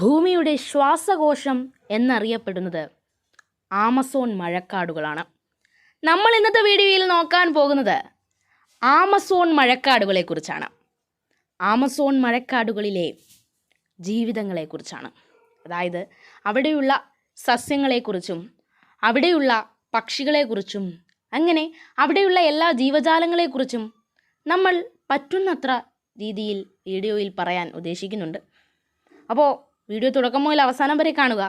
ഭൂമിയുടെ ശ്വാസകോശം എന്നറിയപ്പെടുന്നത് ആമസോൺ മഴക്കാടുകളാണ്. നമ്മൾ ഇന്നത്തെ വീഡിയോയിൽ നോക്കാൻ പോകുന്നത് ആമസോൺ മഴക്കാടുകളെക്കുറിച്ചാണ്. ആമസോൺ മഴക്കാടുകളിലെ ജീവിതങ്ങളെക്കുറിച്ചാണ്. അതായത് അവിടെയുള്ള സസ്യങ്ങളെക്കുറിച്ചും അവിടെയുള്ള പക്ഷികളെക്കുറിച്ചും അങ്ങനെ അവിടെയുള്ള എല്ലാ ജീവജാലങ്ങളെക്കുറിച്ചും നമ്മൾ പറ്റുന്നത്ര രീതിയിൽ വീഡിയോയിൽ പറയാൻ ഉദ്ദേശിക്കുന്നുണ്ട്. അപ്പോൾ വീഡിയോ തുടക്കം മുതൽ അവസാനം വരെ കാണുക.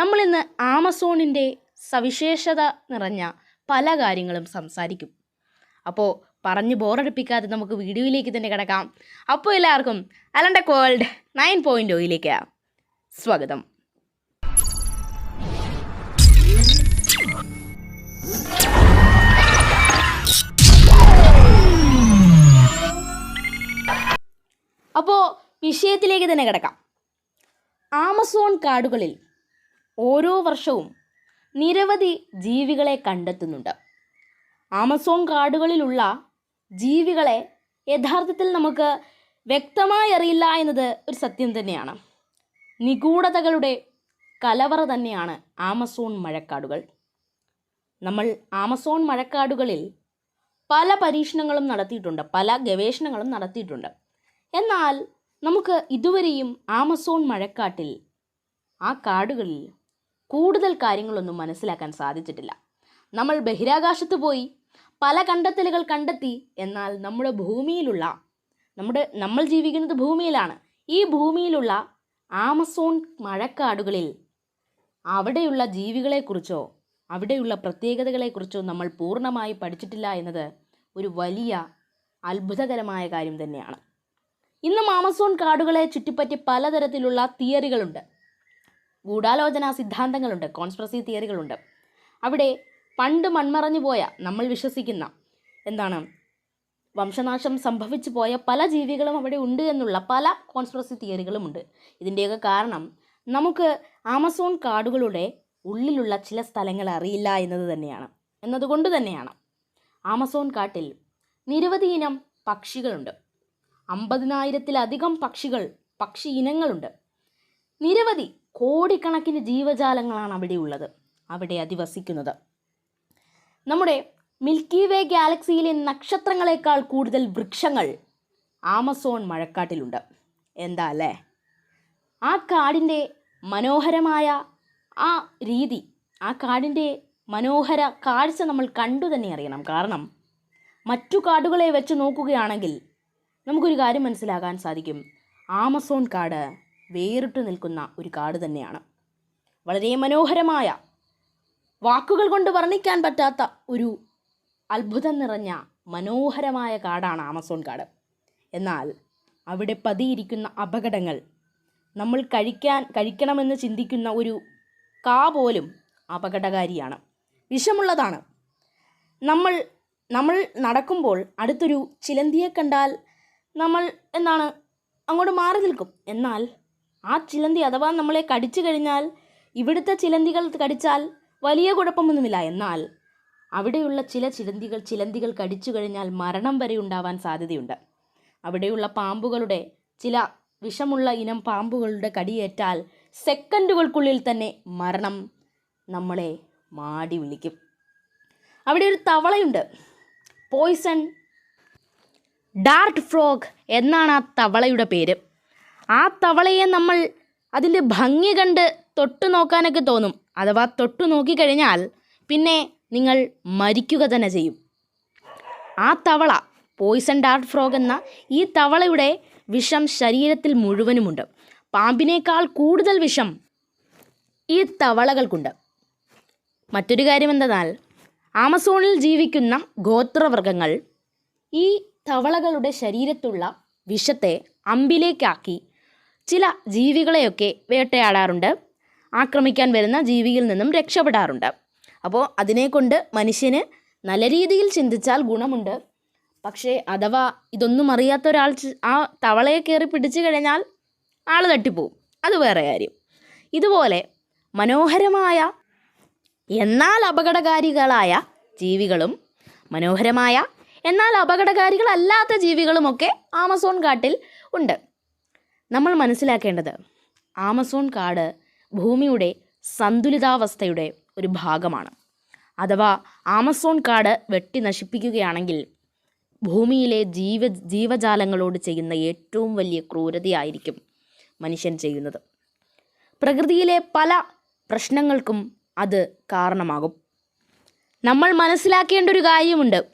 നമ്മളിന്ന് ആമസോണിന്റെ സവിശേഷത നിറഞ്ഞ പല കാര്യങ്ങളും സംസാരിക്കും. അപ്പോൾ പറഞ്ഞ് ബോറടിപ്പിക്കാതെ നമുക്ക് വീഡിയോയിലേക്ക് തന്നെ കിടക്കാം. അപ്പോൾ എല്ലാവർക്കും അലണ്ട കോൾഡ് നയൻ പോയിന്റ് ഒയിലേക്ക് സ്വാഗതം. അപ്പോൾ വിഷയത്തിലേക്ക് തന്നെ കിടക്കാം. ആമസോൺ കാടുകളിൽ ഓരോ വർഷവും നിരവധി ജീവികളെ കണ്ടെത്തുന്നുണ്ട്. ആമസോൺ കാടുകളിലുള്ള ജീവികളെ യഥാർത്ഥത്തിൽ നമുക്ക് വ്യക്തമായി അറിയില്ല എന്നത് ഒരു സത്യം തന്നെയാണ്. നിഗൂഢതകളുടെ കലവറ തന്നെയാണ് ആമസോൺ മഴക്കാടുകൾ. നമ്മൾ ആമസോൺ മഴക്കാടുകളിൽ പല പരീക്ഷണങ്ങളും നടത്തിയിട്ടുണ്ട് പല ഗവേഷണങ്ങളും നടത്തിയിട്ടുണ്ട്. എന്നാൽ നമുക്ക് ഇതുവരെയും ആമസോൺ മഴക്കാട്ടിൽ ആ കാടുകളിൽ കൂടുതൽ കാര്യങ്ങളൊന്നും മനസ്സിലാക്കാൻ സാധിച്ചിട്ടില്ല. നമ്മൾ ബഹിരാകാശത്ത് പോയി പല കണ്ടെത്തലുകൾ കണ്ടെത്തി എന്നാൽ നമ്മുടെ ഭൂമിയിലുള്ള നമ്മുടെ നമ്മൾ ജീവിക്കുന്നത് ഭൂമിയിലാണ്. ഈ ഭൂമിയിലുള്ള ആമസോൺ മഴക്കാടുകളിൽ അവിടെയുള്ള ജീവികളെക്കുറിച്ചോ അവിടെയുള്ള പ്രത്യേകതകളെക്കുറിച്ചോ നമ്മൾ പൂർണമായി പഠിച്ചിട്ടില്ല എന്നത് ഒരു വലിയ അത്ഭുതകരമായ കാര്യം തന്നെയാണ്. ഇന്നും ആമസോൺ കാടുകളെ ചുറ്റിപ്പറ്റി പലതരത്തിലുള്ള തിയറികളുണ്ട്. ഗൂഢാലോചന സിദ്ധാന്തങ്ങളുണ്ട് കോൺസ്പ്രസി തിയറികളുണ്ട്. അവിടെ പണ്ട് മൺമറഞ്ഞു പോയ നമ്മൾ വിശ്വസിക്കുന്ന എന്താണ്? വംശനാശം സംഭവിച്ചു പോയ പല ജീവികളും അവിടെ ഉണ്ട് എന്നുള്ള പല കോൺസ്പ്രസി തിയറികളുമുണ്ട് ഇതിന്റെയൊക്കെ കാരണം നമുക്ക് ആമസോൺ കാടുകളുടെ ഉള്ളിലുള്ള ചില സ്ഥലങ്ങൾ അറിയില്ല എന്നത് തന്നെയാണ്. എന്നതുകൊണ്ട് തന്നെയാണ്. ആമസോൺ കാട്ടിൽ നിരവധി ഇനം പക്ഷികളുണ്ട്. അമ്പതിനായിരത്തിലധികം പക്ഷികൾ പക്ഷി ഇനങ്ങളുണ്ട്. നിരവധി കോടിക്കണക്കിന് ജീവജാലങ്ങളാണ് അവിടെ ഉള്ളത് അവിടെ അധിവസിക്കുന്നത്. നമ്മുടെ മിൽക്കി വേ ഗാലക്സിയിലെ നക്ഷത്രങ്ങളെക്കാൾ കൂടുതൽ വൃക്ഷങ്ങൾ ആമസോൺ മഴക്കാട്ടിലുണ്ട്. എന്താ അല്ലേ? ആ കാടിന്റെ മനോഹരമായ ആ രീതി ആ കാടിന്റെ മനോഹര കാഴ്ച നമ്മൾ കണ്ടു തന്നെ അറിയണം. കാരണം മറ്റു കാടുകളെ വെച്ച് നോക്കുകയാണെങ്കിൽ നമുക്കൊരു കാര്യം മനസ്സിലാക്കാൻ സാധിക്കും. ആമസോൺ കാട് വേറിട്ട് നിൽക്കുന്ന ഒരു കാട് തന്നെയാണ്. വളരെ മനോഹരമായ വാക്കുകൾ കൊണ്ട് വർണിക്കാൻ പറ്റാത്ത ഒരു അത്ഭുതം നിറഞ്ഞ മനോഹരമായ കാടാണ് ആമസോൺ കാട്. എന്നാൽ അവിടെ പതിയിരിക്കുന്ന അപകടങ്ങൾ നമ്മൾ കഴിക്കാൻ കഴിക്കണമെന്ന് ചിന്തിക്കുന്ന ഒരു കാ പോലും അപകടകാരിയാണ്. വിഷമുള്ളതാണ്. നമ്മൾ നമ്മൾ നടക്കുമ്പോൾ അടുത്തൊരു ചിലന്തിയെ കണ്ടാൽ നമ്മൾ എന്താണ് അങ്ങോട്ട് മാറി നിൽക്കും. എന്നാൽ ആ ചിലന്തി അഥവാ നമ്മളെ കടിച്ചു കഴിഞ്ഞാൽ ഇവിടുത്തെ ചിലന്തികൾ കടിച്ചാൽ വലിയ കുഴപ്പമൊന്നുമില്ല. എന്നാൽ അവിടെയുള്ള ചില ചിലന്തികൾ ചിലന്തികൾ കടിച്ചു കഴിഞ്ഞാൽ മരണം വരെ ഉണ്ടാവാൻ സാധ്യതയുണ്ട്. അവിടെയുള്ള പാമ്പുകളുടെ ചില വിഷമുള്ള ഇനം പാമ്പുകളുടെ കടിയേറ്റാൽ സെക്കൻഡുകൾക്കുള്ളിൽ തന്നെ മരണം നമ്മളെ മാടി വിളിക്കും. അവിടെ ഒരു തവളയുണ്ട്. പോയ്സൺ ഡാർട്ട് ഫ്രോഗ് എന്നാണ് ആ തവളയുടെ പേര്. ആ തവളയെ നമ്മൾ അതിന്റെ ഭംഗി കണ്ട് തൊട്ടു നോക്കാനൊക്കെ തോന്നും. അഥവാ തൊട്ടു നോക്കിക്കഴിഞ്ഞാൽ പിന്നെ നിങ്ങൾ മരിക്കുക തന്നെ ചെയ്യും. ആ തവള പോയ്സൺ ഡാർട്ട് ഫ്രോഗ് എന്ന ഈ തവളയുടെ വിഷം ശരീരത്തിൽ മുഴുവനുമുണ്ട്. പാമ്പിനേക്കാൾ കൂടുതൽ വിഷം ഈ തവളകൾക്കുണ്ട്. മറ്റൊരു കാര്യം എന്തെന്നാൽ ആമസോണിൽ ജീവിക്കുന്ന ഗോത്രവർഗങ്ങൾ ഈ തവളകളുടെ ശരീരത്തുള്ള വിഷത്തെ അമ്പിലേക്കാക്കി ചില ജീവികളെയൊക്കെ വേട്ടയാടാറുണ്ട്. ആക്രമിക്കാൻ വരുന്ന ജീവിയിൽ നിന്നും രക്ഷപ്പെടാറുണ്ട്. അപ്പോൾ അതിനെക്കൊണ്ട് മനുഷ്യന് നല്ല രീതിയിൽ ചിന്തിച്ചാൽ ഗുണമുണ്ട്. പക്ഷേ അഥവാ ഇതൊന്നും അറിയാത്ത ഒരാൾ ആ തവളയെ കയറി പിടിച്ചു കഴിഞ്ഞാൽ ആൾ തട്ടിപ്പോവും. അത് വേറെ കാര്യം. ഇതുപോലെ മനോഹരമായ എന്നാൽ അപകടകാരികളായ ജീവികളും മനോഹരമായ എന്നാൽ അപകടകാരികളല്ലാത്ത ജീവികളുമൊക്കെ ആമസോൺ കാട്ടിൽ ഉണ്ട്. നമ്മൾ മനസ്സിലാക്കേണ്ടത് ആമസോൺ കാട് ഭൂമിയുടെ സന്തുലിതാവസ്ഥയുടെ ഒരു ഭാഗമാണ്. അഥവാ ആമസോൺ കാട് വെട്ടി നശിപ്പിക്കുകയാണെങ്കിൽ ഭൂമിയിലെ ജീവ ജീവജാലങ്ങളോട് ചെയ്യുന്ന ഏറ്റവും വലിയ ക്രൂരതയായിരിക്കും മനുഷ്യൻ ചെയ്യുന്നത്. പ്രകൃതിയിലെ പല പ്രശ്നങ്ങൾക്കും അത് കാരണമാകും. നമ്മൾ മനസ്സിലാക്കേണ്ട ഒരു കാര്യമുണ്ട്.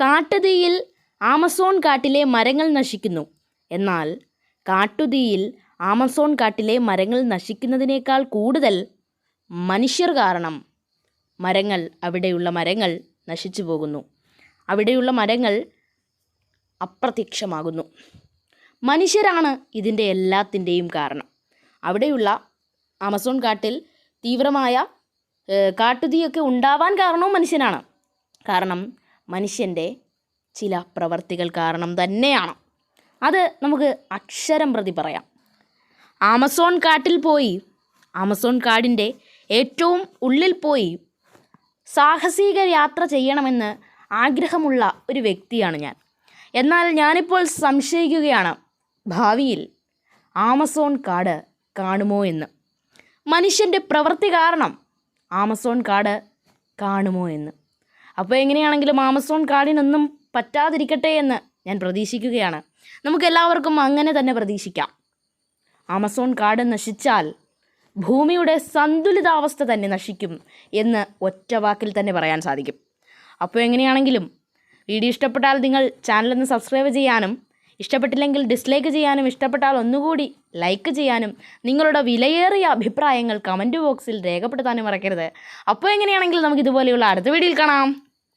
കാട്ടുതീയിൽ ആമസോൺ കാട്ടിലെ മരങ്ങൾ നശിക്കുന്നു. എന്നാൽ കാട്ടുതീയിൽ ആമസോൺ കാട്ടിലെ മരങ്ങൾ നശിക്കുന്നതിനേക്കാൾ കൂടുതൽ മനുഷ്യർ കാരണം മരങ്ങൾ അവിടെയുള്ള മരങ്ങൾ നശിച്ചു പോകുന്നു. അവിടെയുള്ള മരങ്ങൾ അപ്രത്യക്ഷമാകുന്നു. മനുഷ്യരാണ് ഇതിന്റെ എല്ലാത്തിന്റെയും കാരണം. അവിടെയുള്ള ആമസോൺ കാട്ടിൽ തീവ്രമായ കാട്ടുതീയൊക്കെ ഉണ്ടാവാൻ കാരണവും മനുഷ്യനാണ്. കാരണം മനുഷ്യന്റെ ചില പ്രവർത്തികൾ കാരണം തന്നെയാണ്. അത് നമുക്ക് അക്ഷരം പ്രതി പറയാം. ആമസോൺ കാട്ടിൽ പോയി ആമസോൺ കാടിന്റെ ഏറ്റവും ഉള്ളിൽ പോയി സാഹസിക യാത്ര ചെയ്യണമെന്ന് ആഗ്രഹമുള്ള ഒരു വ്യക്തിയാണ് ഞാൻ. എന്നാൽ ഞാനിപ്പോൾ സംശയിക്കുകയാണ് ഭാവിയിൽ ആമസോൺ കാട് കാണുമോ എന്ന്. മനുഷ്യന്റെ പ്രവൃത്തി കാരണം ആമസോൺ കാട് കാണുമോ എന്ന്. അപ്പോൾ എങ്ങനെയാണെങ്കിലും ആമസോൺ കാടിനൊന്നും പറ്റാതിരിക്കട്ടെ എന്ന് ഞാൻ പ്രതീക്ഷിക്കുകയാണ്. നമുക്ക് എല്ലാവർക്കും അങ്ങനെ തന്നെ പ്രതീക്ഷിക്കാം. ആമസോൺ കാട് നശിച്ചാൽ ഭൂമിയുടെ സന്തുലിതാവസ്ഥ തന്നെ നശിക്കും എന്ന് ഒറ്റ വാക്കിൽ തന്നെ പറയാൻ സാധിക്കും. അപ്പോൾ എങ്ങനെയാണെങ്കിലും വീഡിയോ ഇഷ്ടപ്പെട്ടാൽ നിങ്ങൾ ചാനലൊന്ന് സബ്സ്ക്രൈബ് ചെയ്യാനും ഇഷ്ടപ്പെട്ടില്ലെങ്കിൽ ഡിസ്ലൈക്ക് ചെയ്യാനും ഇഷ്ടപ്പെട്ടാൽ ഒന്നുകൂടി ലൈക്ക് ചെയ്യാനും നിങ്ങളുടെ വിലയേറിയ അഭിപ്രായങ്ങൾ കമന്റ് ബോക്സിൽ രേഖപ്പെടുത്താനും മറക്കരുത്. അപ്പോൾ എങ്ങനെയാണെങ്കിൽ നമുക്ക് ഇതുപോലെയുള്ള അടുത്ത വീഡിയോയിൽ കാണാം.